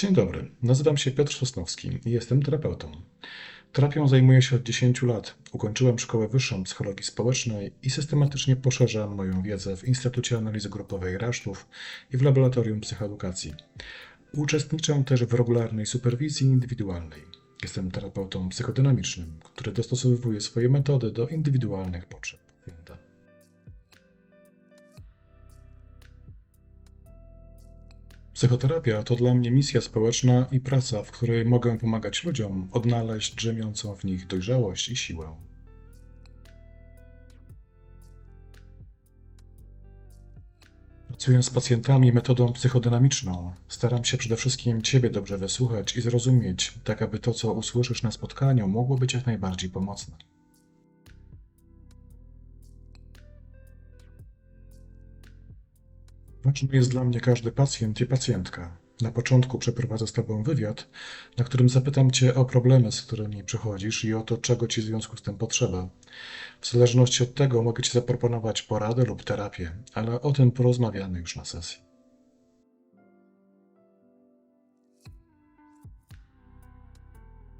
Dzień dobry, nazywam się Piotr Sosnowski i jestem terapeutą. Terapią zajmuję się od 10 lat. Ukończyłem szkołę wyższą psychologii społecznej i systematycznie poszerzam moją wiedzę w Instytucie Analizy Grupowej Rasztów i w Laboratorium Psychoedukacji. Uczestniczę też w regularnej superwizji indywidualnej. Jestem terapeutą psychodynamicznym, który dostosowuje swoje metody do indywidualnych potrzeb Psychoterapia to dla mnie misja społeczna i praca, w której mogę pomagać ludziom odnaleźć drzemiącą w nich dojrzałość i siłę. Pracując z pacjentami metodą psychodynamiczną, staram się przede wszystkim Ciebie dobrze wysłuchać i zrozumieć, tak aby to, co usłyszysz na spotkaniu, mogło być jak najbardziej pomocne. Ważny jest dla mnie każdy pacjent i pacjentka. Na początku przeprowadzę z Tobą wywiad, na którym zapytam Cię o problemy, z którymi przychodzisz i o to, czego Ci w związku z tym potrzeba. W zależności od tego mogę Ci zaproponować poradę lub terapię, ale o tym porozmawiamy już na sesji.